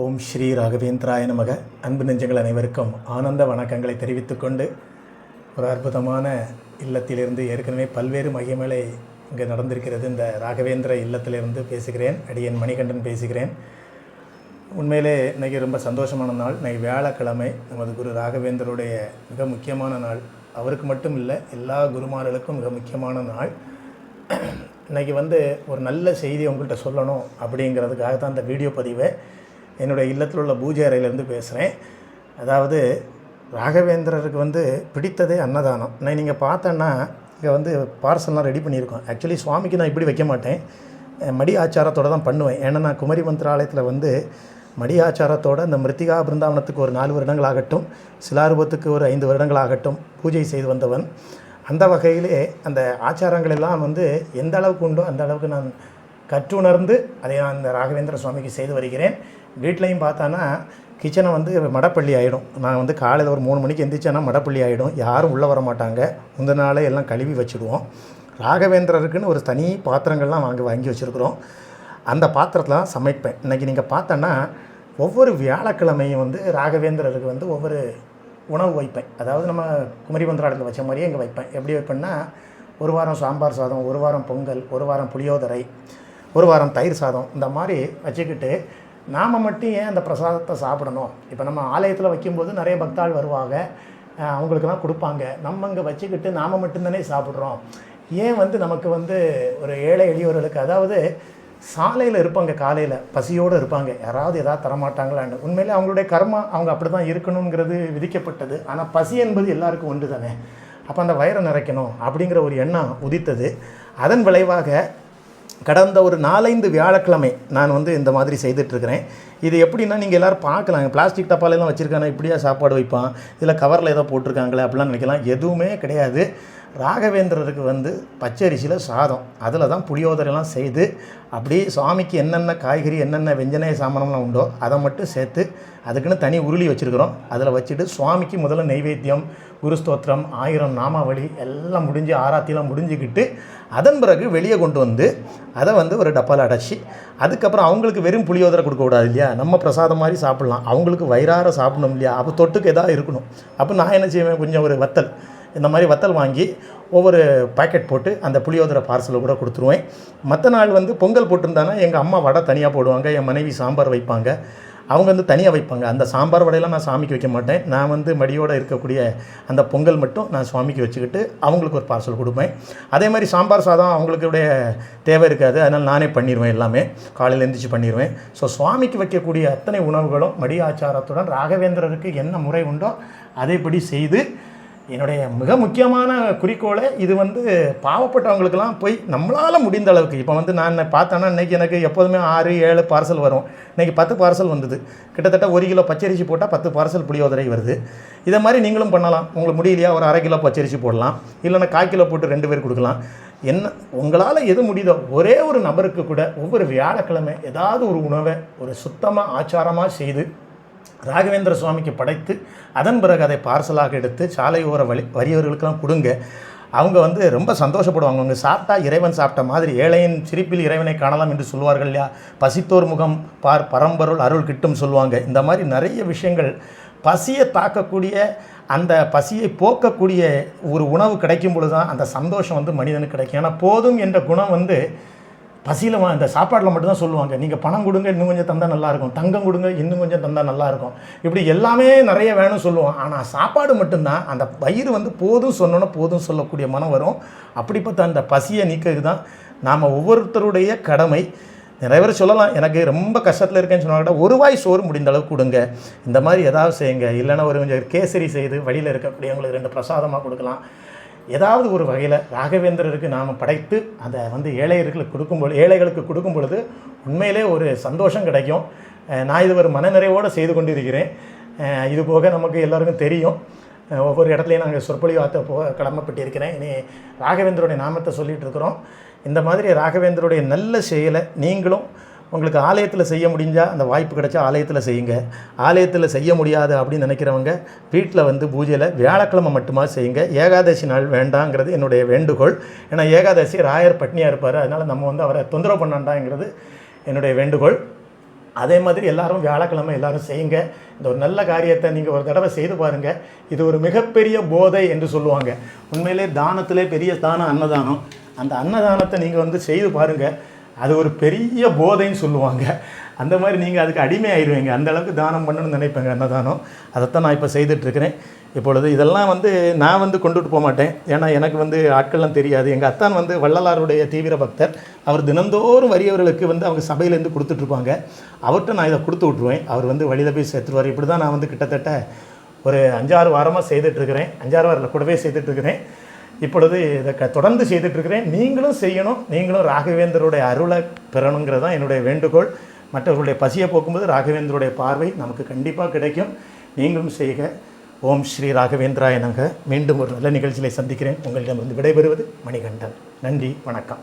ஓம் ஸ்ரீ ராகவேந்திராய நமக. அன்பு நெஞ்சங்கள் அனைவருக்கும் ஆனந்த வணக்கங்களை தெரிவித்துக்கொண்டு ஒரு அற்புதமான இல்லத்திலிருந்து ஏற்கனவே பல்வேறு மகிமலை இங்கே நடந்திருக்கிறது. இந்த ராகவேந்திர இல்லத்திலிருந்து பேசுகிறேன் அடியன் மணிகண்டன் பேசுகிறேன். உண்மையிலே இன்றைக்கி ரொம்ப சந்தோஷமான நாள். இன்றைக்கி வியாழக்கிழமை நமது குரு ராகவேந்தருடைய மிக முக்கியமான நாள். அவருக்கு மட்டும் இல்லை எல்லா குருமார்களுக்கும் மிக முக்கியமான நாள். இன்றைக்கி வந்து ஒரு நல்ல செய்தி உங்கள்கிட்ட சொல்லணும் அப்படிங்கிறதுக்காக தான் இந்த வீடியோ பதிவை. என்னுடைய இல்லத்தில் உள்ள பூஜை அறையிலேருந்து பேசுகிறேன். அதாவது ராகவேந்திரருக்கு வந்து பிடித்ததே அன்னதானம். நான் நீங்கள் பார்த்தேன்னா இங்கே வந்து பார்சல்லாம் ரெடி பண்ணியிருக்கோம். ஆக்சுவலி சுவாமிக்கு நான் இப்படி வைக்க மாட்டேன். மடி ஆச்சாரத்தோடு தான் பண்ணுவேன். ஏன்னா நான் குமரி மந்திராலயத்தில் வந்து மடி ஆச்சாரத்தோட இந்த மிருத்திகா பிருந்தாவனத்துக்கு ஒரு நாலு வருடங்கள் ஆகட்டும் சிலாரூபத்துக்கு ஒரு ஐந்து வருடங்கள் ஆகட்டும் பூஜை செய்து வந்தவன். அந்த வகையிலே அந்த ஆச்சாரங்கள் எல்லாம் வந்து எந்த அளவுக்கு உண்டோ அந்த அளவுக்கு நான் கற்றுணர்ந்து அதை நான் இந்த ராகவேந்திர சுவாமிக்கு செய்து வருகிறேன். வீட்லேயும் பார்த்தானா கிச்சனை வந்து மடப்பள்ளி ஆகிடும் நான் வந்து காலையில் ஒரு மூணு மணிக்கு எந்திரிச்சேன்னா மடப்பள்ளி ஆகிடும் யாரும் உள்ளே வர மாட்டாங்க முந்தின நாளே எல்லாம் கழுவி வச்சுடுவோம். ராகவேந்திரருக்குன்னு ஒரு தனி பாத்திரங்கள்லாம் வாங்கி வாங்கி வச்சுருக்குறோம். அந்த பாத்திரத்தில் தான் சமைப்பேன். இன்றைக்கி நீங்கள் பார்த்தோன்னா ஒவ்வொரு வியாழக்கிழமையும் வந்து ராகவேந்திரருக்கு வந்து ஒவ்வொரு உணவு வைப்பேன். அதாவது நம்ம குமரி மந்திராடத்தில் வச்ச மாதிரியே இங்கே வைப்பேன். எப்படி வைப்பேன்னா ஒரு வாரம் சாம்பார் சாதம் ஒரு வாரம் பொங்கல் ஒரு வாரம் புளியோதரை ஒரு வாரம் தயிர் சாதம் இந்த மாதிரி வச்சுக்கிட்டு நாம் மட்டும் ஏன் அந்த பிரசாதத்தை சாப்பிடணும்? இப்போ நம்ம ஆலயத்தில் வைக்கும்போது நிறைய பக்தாள் வருவாங்க. அவங்களுக்கெல்லாம் கொடுப்பாங்க. நம்ம இங்கே வச்சுக்கிட்டு நாம் மட்டும்தானே சாப்பிட்றோம். ஏன் வந்து நமக்கு வந்து ஒரு ஏழை எளியவர்களுக்கு அதாவது சாலையில் இருப்பாங்க காலையில். பசியோடு இருப்பாங்க. யாராவது எதாவது தரமாட்டாங்களான்னு. உண்மையிலே அவங்களுடைய கர்மா அவங்க அப்படி தான் இருக்கணுங்கிறது விதிக்கப்பட்டது. ஆனால் பசி என்பது எல்லாருக்கும் ஒன்று தானே அப்போ அந்த வயிறை நிறைக்கணும் அப்படிங்கிற ஒரு எண்ணம் உதித்தது. அதன் விளைவாக கடந்த ஒரு நாலைந்து வியாழக்கிழமை நான் வந்து இந்த மாதிரி செய்துட்ருக்கிறேன். இது எப்படின்னா நீங்கள் எல்லோரும் பார்க்கலாம். பிளாஸ்டிக் டப்பாலெல்லாம் வச்சுருக்காங்க இப்படியா சாப்பாடு வைப்பான்? இதில் கவரில் ஏதோ போட்டிருக்காங்களே அப்படிலாம் நினைக்கலாம். எதுவுமே கிடையாது. ராகவேந்திரருக்கு வந்து பச்சரிசியில் சாதம். அதில் தான் புளியோதரெல்லாம் செய்து அப்படியே சுவாமிக்கு என்னென்ன காய்கறி என்னென்ன வெஞ்சனய சாமானம்லாம் உண்டோ அதை மட்டும் சேர்த்து அதுக்குன்னு தனி உருளி வச்சுருக்குறோம். அதில் வச்சுட்டு சுவாமிக்கு முதல்ல நெய்வேத்தியம் குரு ஸ்தோத்திரம் ஆயிரம் நாமாவளி எல்லாம் முடிஞ்சு ஆராத்திலாம் முடிஞ்சுக்கிட்டு அதன் பிறகு வெளியே கொண்டு வந்து அதை வந்து ஒரு டப்பாவில் அடைச்சி அதுக்கப்புறம் அவங்களுக்கு வெறும் புளியோதரை கொடுக்கக்கூடாது இல்லையா? நம்ம பிரசாதம் மாதிரி சாப்பிட்லாம். அவங்களுக்கு வயிறார சாப்பிடணும் இல்லையா? அப்போ தொட்டுக்கு எதாவது இருக்கணும். அப்போ நான் என்ன செய்வேன்? கொஞ்சம் ஒரு வத்தல் இந்த மாதிரி வத்தல் வாங்கி ஒவ்வொரு பாக்கெட் போட்டு அந்த புளியோதரை பார்சலை கூட கொடுத்துருவேன். மற்ற நாள் வந்து பொங்கல் போட்டிருந்தானா எங்கள் அம்மா வடை தனியாக போடுவாங்க என் மனைவி சாம்பார் வைப்பாங்க. அவங்க வந்து தனியாக வைப்பாங்க. அந்த சாம்பார் வடையெல்லாம் நான் சாமிக்கு வைக்க மாட்டேன். நான் வந்து மடியோடு இருக்கக்கூடிய அந்த பொங்கல் மட்டும் நான் சுவாமிக்கு வச்சுக்கிட்டு அவங்களுக்கு ஒரு பார்சல் கொடுப்பேன். அதே மாதிரி சாம்பார் சாதம் அவங்களுக்குடைய தேவை இருக்காது. அதனால் நானே பண்ணிடுவேன் எல்லாமே. காலையில் எந்திரிச்சு பண்ணிடுவேன் ஸோ சுவாமிக்கு வைக்கக்கூடிய அத்தனை உணவுகளும் மடி ஆச்சாரத்துடன் ராகவேந்திரருக்கு என்ன முறை உண்டோ அதேபடி செய்து என்னுடைய மிக முக்கியமான குறிக்கோளை இது வந்து பாவப்பட்டவங்களுக்கெல்லாம் போய் நம்மளால் முடிந்த அளவுக்கு. இப்போ வந்து நான் பார்த்தேன்னா இன்றைக்கி எனக்கு எப்போதுமே ஆறு ஏழு பார்சல் வரும். இன்றைக்கி பத்து பார்சல் வந்தது. கிட்டத்தட்ட ஒரு கிலோ பச்சரிசி போட்டால் பத்து பார்சல் புளியோதரை வருது. இதை மாதிரி நீங்களும் பண்ணலாம். உங்களுக்கு முடியலையா? ஒரு அரை கிலோ பச்சரிசி போடலாம். இல்லைன்னா கால் கிலோ போட்டு ரெண்டு பேர் கொடுக்கலாம். என்ன உங்களால் எது முடியுதோ ஒரே ஒரு நபருக்கு கூட ஒவ்வொரு வியாழக்கிழமை ஏதாவது ஒரு உணவை ஒரு சுத்தமாக ஆச்சாரமாக செய்து ராகவேந்திர சுவாமிக்கு படைத்து அதன் பிறகு அதை பார்சலாக எடுத்து சாலை ஓர வழி வறியவர்களுக்கெல்லாம் கொடுங்க. அவங்க வந்து ரொம்ப சந்தோஷப்படுவாங்க. அவங்க சாப்பிட்டா இறைவன் சாப்பிட்ட மாதிரி ஏழையின் சிரிப்பில் இறைவனை காணலாம் என்று சொல்லுவார்கள் இல்லையா? பசித்தோர் முகம் பார் பரம்பொருள் அருள் கிட்டும் சொல்லுவாங்க. இந்த மாதிரி நிறைய விஷயங்கள் பசியை தாக்கக்கூடிய அந்த பசியை போக்கக்கூடிய ஒரு உணவு கிடைக்கும் பொழுது தான் அந்த சந்தோஷம் வந்து மனிதனுக்கு கிடைக்கும். ஏன்னா போதும் என்ற குணம் வந்து பசியில் வா- இந்த சாப்பாட்டில் மட்டும்தான் சொல்லுவாங்க. நீங்கள் பணம் கொடுங்க இன்னும் கொஞ்சம் தந்தால் நல்லாயிருக்கும். தங்கம் கொடுங்க இன்னும் கொஞ்சம் தந்தால் நல்லாயிருக்கும். இப்படி எல்லாமே நிறைய வேணும் சொல்லுவோம். ஆனால் சாப்பாடு மட்டும்தான். அந்த வயிறு வந்து போதும் சொன்னோன்னா போதும் சொல்லக்கூடிய மனம் வரும். அப்படிப்பட்ட அந்த பசியை நீக்கிறது தான் நாம் ஒவ்வொருத்தருடைய கடமை. நிறைய பேர் சொல்லலாம் எனக்கு ரொம்ப கஷ்டத்தில் இருக்கேன்னு சொன்னா கூட ஒரு வாய் சோறு முடிந்த அளவுக்கு கொடுங்க. இந்த மாதிரி ஏதாவது செய்யுங்க. இல்லைன்னா ஒரு கொஞ்சம் கேசரி செய்து வழியில் இருக்கக்கூடியவங்களுக்கு ரெண்டு பிரசாதமாக கொடுக்கலாம். ஏதாவது ஒரு வகையில் ராகவேந்திரருக்கு நாம் படைத்து அதை வந்து ஏழைகளுக்கு கொடுக்கும்பொழுது ஏழைகளுக்கு கொடுக்கும் பொழுது உண்மையிலே ஒரு சந்தோஷம் கிடைக்கும். நான் இது ஒரு மனநிறைவோடு செய்து கொண்டிருக்கிறேன். இது போக நமக்கு எல்லாருக்கும் தெரியும். ஒவ்வொரு இடத்துலையும் நாங்கள் சொற்பொழி ஆற்ற போக கடமைப்பட்டிருக்கிறேன். இனி ராகவேந்தருடைய நாமத்தை சொல்லிகிட்டு இருக்கிறோம். இந்த மாதிரி ராகவேந்தருடைய நல்ல செயலை நீங்களும் உங்களுக்கு ஆலயத்தில் செய்ய முடிஞ்சால் அந்த வாய்ப்பு கிடைச்சா ஆலயத்தில் செய்யுங்க. ஆலயத்தில் செய்ய முடியாது அப்படின்னு நினைக்கிறவங்க வீட்டில் வந்து பூஜையில் வியாழக்கிழமை மட்டுமா செய்யுங்க. ஏகாதசி நாள் வேண்டாங்கிறது என்னுடைய வேண்டுகோள். ஏன்னா ஏகாதசி ராயர் பட்னியாக இருப்பார். அதனால் நம்ம வந்து அவரை தொந்தரவு பண்ணாண்டாங்கிறது என்னுடைய வேண்டுகோள். அதே மாதிரி எல்லாரும் வியாழக்கிழமை எல்லாரும் செய்யுங்க. இந்த ஒரு நல்ல காரியத்தை நீங்கள் ஒரு தடவை செய்து பாருங்கள் இது ஒரு மிகப்பெரிய போதை என்று சொல்லுவாங்க. உண்மையிலே தானத்திலே பெரிய தானம் அன்னதானம். அந்த அன்னதானத்தை நீங்கள் வந்து செய்து பாருங்கள் அது ஒரு பெரிய போதைன்னு சொல்லுவாங்க. அந்த மாதிரி நீங்கள் அதுக்கு அடிமை ஆயிடுவீங்க அந்த அளவுக்கு தானம் பண்ணணும்னு நினைப்பேங்க அன்னதானம். அதைத்தான் நான் இப்போ செய்துட்ருக்கிறேன் இப்பொழுது இதெல்லாம் வந்து நான் வந்து கொண்டுட்டு போக மாட்டேன். ஏன்னா எனக்கு வந்து ஆட்கள்லாம் தெரியாது. எங்கள் அத்தான் வந்து வள்ளலாருடைய தீவிர பக்தர். அவர் தினந்தோறும் வறியவர்களுக்கு வந்து அவங்க சபையிலேருந்து கொடுத்துட்ருப்பாங்க. அவர்கிட்ட நான் இதை கொடுத்து விட்ருவேன் அவர் வந்து வழியில் போய் சேர்த்துருவார். இப்படி தான் நான் வந்து கிட்டத்தட்ட ஒரு அஞ்சாறு வாரமாக செய்துட்ருக்கிறேன் அஞ்சாறு வாரில் கூடவே செய்துட்ருக்கிறேன் இப்பொழுது இதை க தொடர்ந்து செய்துட்ருக்கிறேன் நீங்களும் செய்யணும். நீங்களும் ராகவேந்தருடைய அருளை பெறணுங்கிறது தான் என்னுடைய வேண்டுகோள். மற்றவர்களுடைய பசியை போக்கும்போது ராகவேந்தருடைய பார்வை நமக்கு கண்டிப்பாக கிடைக்கும். நீங்களும் செய்க. ஓம் ஸ்ரீ ராகவேந்திராய நங்க மீண்டும் ஒரு நல்ல நிகழ்ச்சியை சந்திக்கிறேன். உங்களிடமிருந்து விடைபெறுவது மணிகண்டன். நன்றி. வணக்கம்.